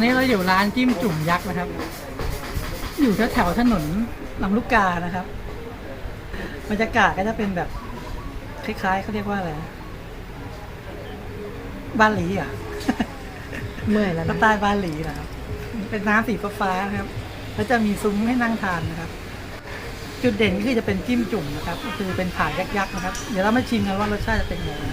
อนนี้เราอยู่ร้านจิ้มจุ่มยักษ์นะครับ อยู่แถวๆถนนลำลูกกานะครับ บรรยากาศก็จะเป็นแบบคล้ายๆเขาเรียกว่าอะไรนะบาหลีอะเมื่อยแล้วสนะไตล์บาหลีนะครับ เป็นน้ำสีฟ้าๆนะครับ แล้วจะมีซุ้มให้นั่งทานนะครับ จุดเด่นก็คือจะเป็นจิ้มจุ่มนะครับ ก็คือเป็นผ่ายักษ์ๆนะครับ เดี๋ยวเรามาชิมกันว่ารสชาติจะเป็นยังไง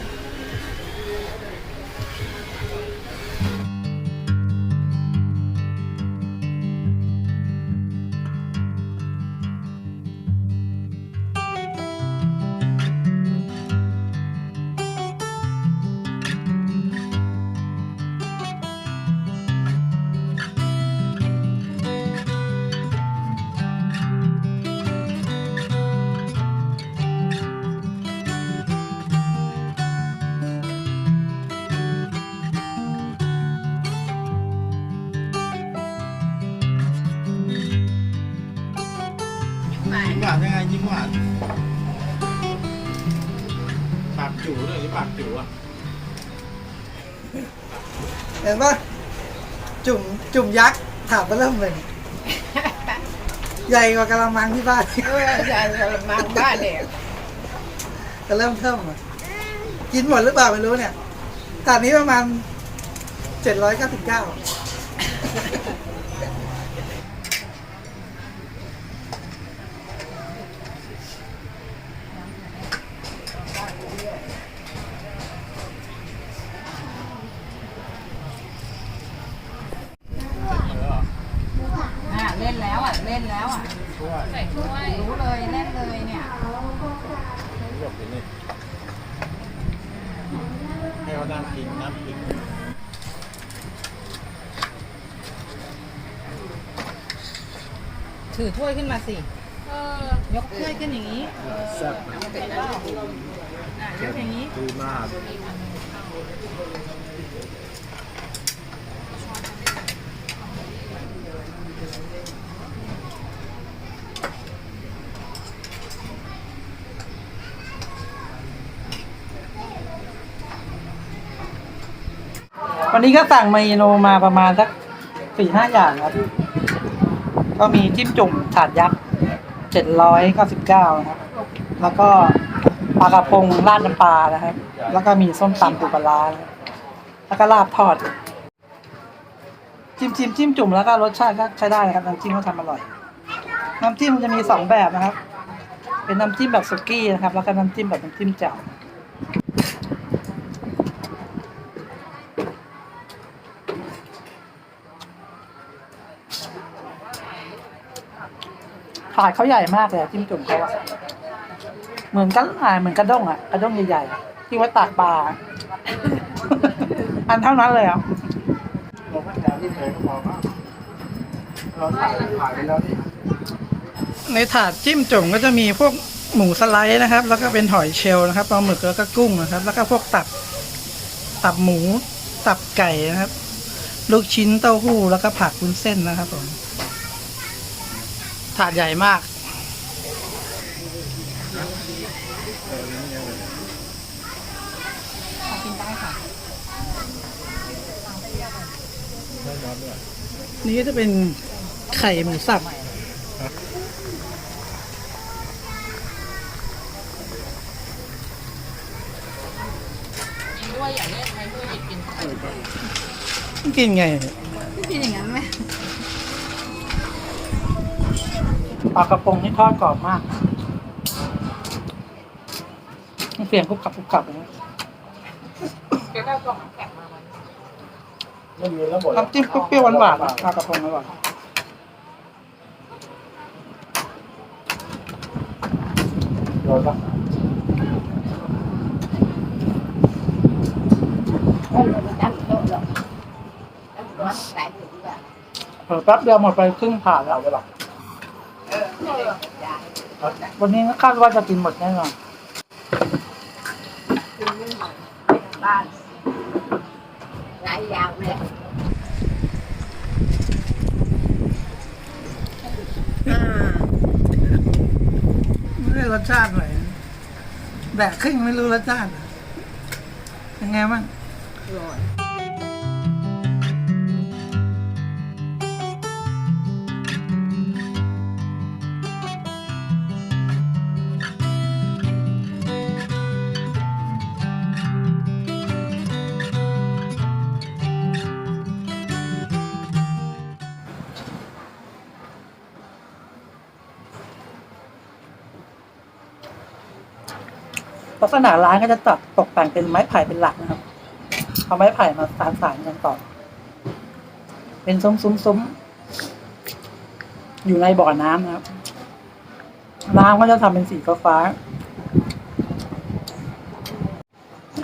ปากจู่เลยหรือปากจู่อะเห็นปะจุ่มจุ่มยักษ์ถามก็เริ่มเลยใหญ่กว่ากระมังที่บ้านเออใช่กระมังบ้านเนี่ยจะเริ่มเทิมอะกินหมดหรือเปล่าไม่รู้เนี่ยตอนนี้ประมาณเจ็ดร้อยเก้าสิบเก้า อะเล่นแล้วอะเล่นแล้วอะ ช่วย ใส่ถ้วยรู้เลยเล่นเลยเนี่ยหยกอยู่นี่ให้เขาน้ำกินน้ำกินถือถ้วยขึ้นมาสิยกถ้วยขึ้นอย่างนี้แซ่บอะยกอย่างนี้ดีมาก วันนี้ก็สั่งเมนูมาประมาณสักสี่ห้าอย่างครับ ก็มีจิ้มจุ่มถาดยักษ์เจ็ดร้อยเก้าสิบเก้านะครับ แล้วก็ปลากระพงราดน้ำปลานะครับ แล้วก็มีส้มตำปูปลาแล้วก็ลาบทอด จิ้มจิ้มจิ้มจุ่มแล้วก็รสชาติก็ใช้ได้นะครับน้ำจิ้มก็ทำอร่อย น้ำจิ้มมันจะมีสองแบบนะครับ เป็นน้ำจิ้มแบบสุกี้นะครับ แล้วก็น้ำจิ้มแบบน้ำจิ้มแจ่ว ถาดเขาใหญ่มากเลยอะจิ้มจุ่มเขาอะเหมือนกันอ่าเหมือนกระด้งอะกระด้งใหญ่ๆที่ไว่าตากปลา อันเท่านั้นเลยอะเราไม่แถมที่เฉยก็พอมากเราถ่ายถ่ายไปแล้วนี่ในถาดจิ้มจุ่มก็จะมีพวกหมูสไลด์นะครับ แล้วก็เป็นหอยเชลล์นะครับปลาหมึกแล้วก็กุ้งนะครับ แล้วก็พวกตับ ตับหมู ตับไก่นะครับ ลูกชิ้นเต้าหู้แล้วก็ผักวุ้นเส้นนะครับผม ถาดใหญ่มากกินได้ค่ะนี่ก็จะเป็นไข่หมูสับกินด้วยอย่าเล่นไม่ด้วยหยิบกินเข้าไปกินไง กินอย่างนั้น ปลากระพงนี่ทอดกรอบมากเสียงกรุบกรับกรุบกรับอย่างเงี้ยเดี๋ยวเรากล่องแข็งมาวันไม่มีแล้วหมดน้ำจิ้มเปรี้ยวๆหวานๆนะปลากระพงอร่อยโดนปะเออแป๊บเดียวหมดไปครึ่งผ่านแล้วเอาไปหรอ วันนี้คาดว่าจะกินหมดแน่นอนบ้านหลายอย่างเลยไม่ได้รสชาติเลยแบกครึ่งไม่รู้รสชาติยังไงบ้างอร่อย ลักษณะร้านก็จะตัดตกแต่งเป็นไม้ไผ่เป็นหลักนะครับ เอาไม้ไผ่มาสานสานกันต่อ เป็นซุ้มซุ้มซุ้มอยู่ในบ่อน้ำนะครับ น้ำก็จะทำเป็นสีฟ้าๆ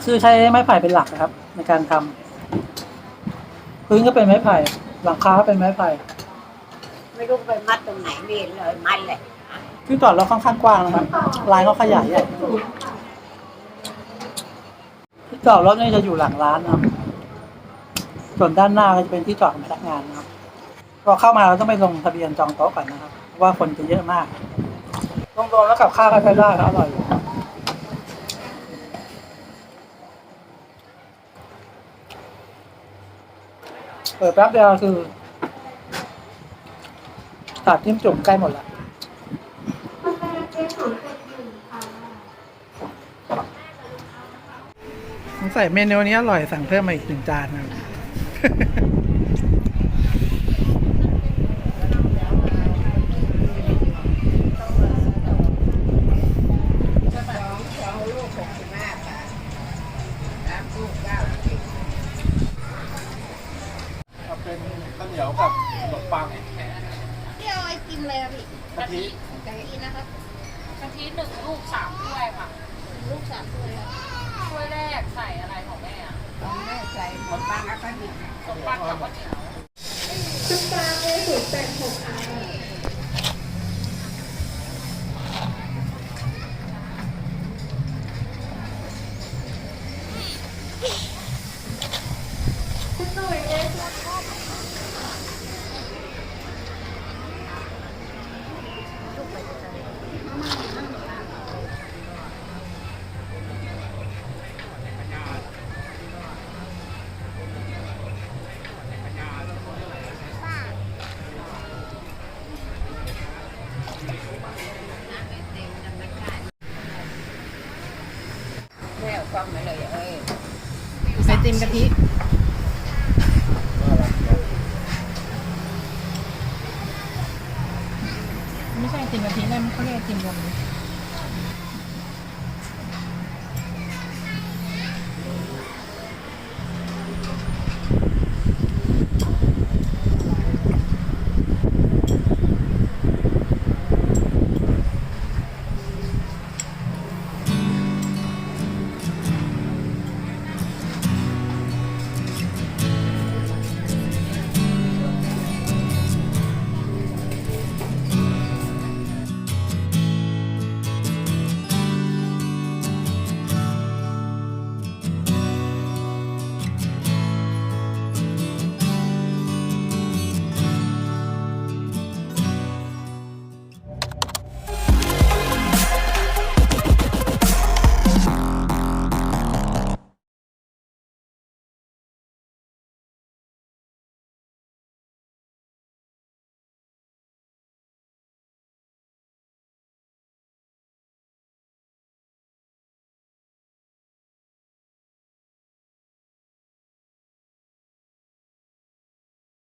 คือใช้ไม้ไผ่เป็นหลักนะครับ ในการทำพื้นก็เป็นไม้ไผ่ หลังคาก็เป็นไม้ไผ่ ไม่รู้ไปมัดตรงไหนนี่เลยมัดเลยที่จอดรถค่อนข้างกว้างนะครับร้านก็ขยายใหญ่ที่ จอดรถนี่จะอยู่หลังร้านนะครับส่วนด้านหน้าก็จะเป็นที่จอดของพนักงานนะครับพอเข้ามาเราต้องไปลงทะเบียนจองโต๊ะก่อนนะครับเพราะว่าคนจะเยอะมากรวมๆแล้วกับข้าวก็ใช้ได้ครับอร่อยอยู่เปิดแป๊บเดียวคือตัดจิ้มจุ่มใกล้หมดแล้ว ใส่เมนูนี้อร่อยสั่งเพิ่มมาอีกหนึ่งจานนะครับ ขนมปังแล้วก็หยิบขนมปังกับข้าวเหนียว ติมกะทิไม่ใช่ไอติมกะทินั่นเขาเรียกไอติมรวม